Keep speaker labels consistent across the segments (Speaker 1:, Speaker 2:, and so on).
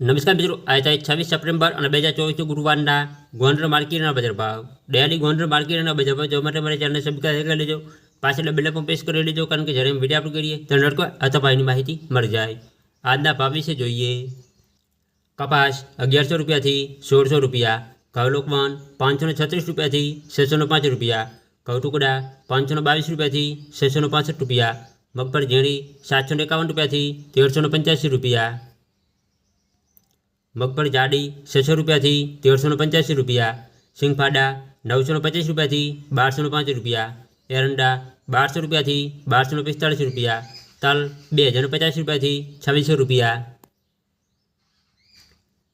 Speaker 1: નમસ્કાર મિત્રો, આજે તારીખ છવ્વીસ સપ્ટેમ્બર અને બે હજાર ચોવીસના ગુરુવારના ગોંડલ માર્કેટના બજાર ભાવ. ડેલી ગોંડલ માર્કેટના બજાર ભાવ. જોવા માટે મારી ચેનલ સબસ્ક્રાઈબ કરી લેજો. પાછળ બેલ પણ પ્રેસ કરી લેજો, કારણ કે જ્યારે વીડિયો આપણે કરીએ, ત્યારે અથવા ભાઈની માહિતી મળી જાય. આજના ભાવ વિશે જોઈએ. કપાસ અગિયારસો રૂપિયાથી સોળસો રૂપિયા, ઘઉલોકવન પાંચસો છત્રીસ રૂપિયાથી છસો ને પાંચ રૂપિયા ઘઉ ટુકડા પાંચસો બાવીસ રૂપિયાથી છસો ને પાસઠ રૂપિયા, મગફળી ઝીણી સાતસો એકાવન રૂપિયાથી તેરસો પંચ્યાસી રૂપિયા મગફળી જાડી છસો રૂપિયાથી તેરસો ને પંચ્યાસી રૂપિયા સિંગફાડા નવસો ને પચીસ રૂપિયાથી બારસો ને પાંચ રૂપિયા એરંડા બારસો રૂપિયાથી બારસો ને પિસ્તાળીસ રૂપિયા તલ બે હજાર ને પચાસ રૂપિયાથી છવ્વીસો રૂપિયા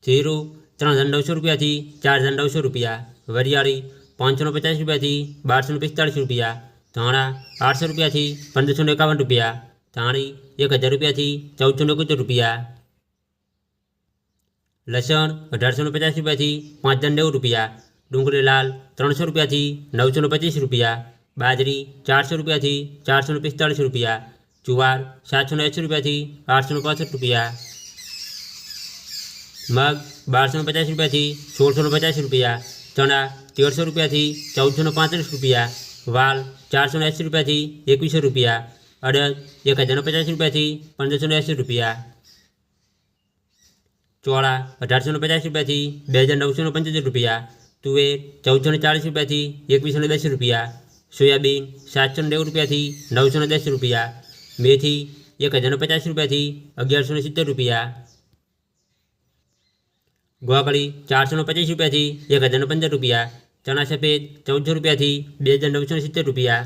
Speaker 1: જીરું ત્રણ હજાર નવસો રૂપિયાથી ચાર હજાર નવસો રૂપિયા વરિયાળી પાંચસો ને પચાસ રૂપિયાથી બારસો ને પિસ્તાળીસ રૂપિયા ધાણા આઠસો રૂપિયાથી પંદરસો ને એકાવન રૂપિયા ધાણી એક હજાર રૂપિયાથી ચૌદસો ને એકોતેર રૂપિયા લસણ અઢારસો ને પચાસ રૂપિયાથી પાંચ હજાર નેવું રૂપિયા ડુંગળી લાલ ત્રણસો રૂપિયાથી નવસો ને પચીસ રૂપિયા બાજરી ચારસો રૂપિયાથી ચારસો ને પિસ્તાળીસ રૂપિયા જુવાર સાતસો ને એંસી રૂપિયાથી આઠસો ને પાસઠ રૂપિયા મગ બારસો ને પચાસ રૂપિયાથી સોળસો ને પચાસ રૂપિયા ચણા તેરસો રૂપિયાથી ચૌદસો ને પાંત્રીસ રૂપિયા વાલ ચારસો ને એંસી રૂપિયાથી એકવીસો રૂપિયા અડદ એક હજાર ને પચાસ રૂપિયાથી પંદરસો ને એંસી રૂપિયા ચોળા અઢારસો ને પચાસ રૂપિયાથી બે હજાર નવસો ને પંચોતેર રૂપિયા તુવેર ચૌદસો ને ચાલીસ રૂપિયાથી એકવીસો ને દસ રૂપિયા સોયાબીન સાતસો ને નેવું રૂપિયાથી નવસો ને દસ રૂપિયા મેથી એક હજાર ને પચાસ રૂપિયાથી અગિયારસો ને સિત્તેર રૂપિયા ગોકળી ચારસો ને પચીસ રૂપિયાથી એક હજાર ને પંદર રૂપિયા ચણા સફેદ ચૌદસો રૂપિયાથી બે હજાર નવસો ને સિત્તેર રૂપિયા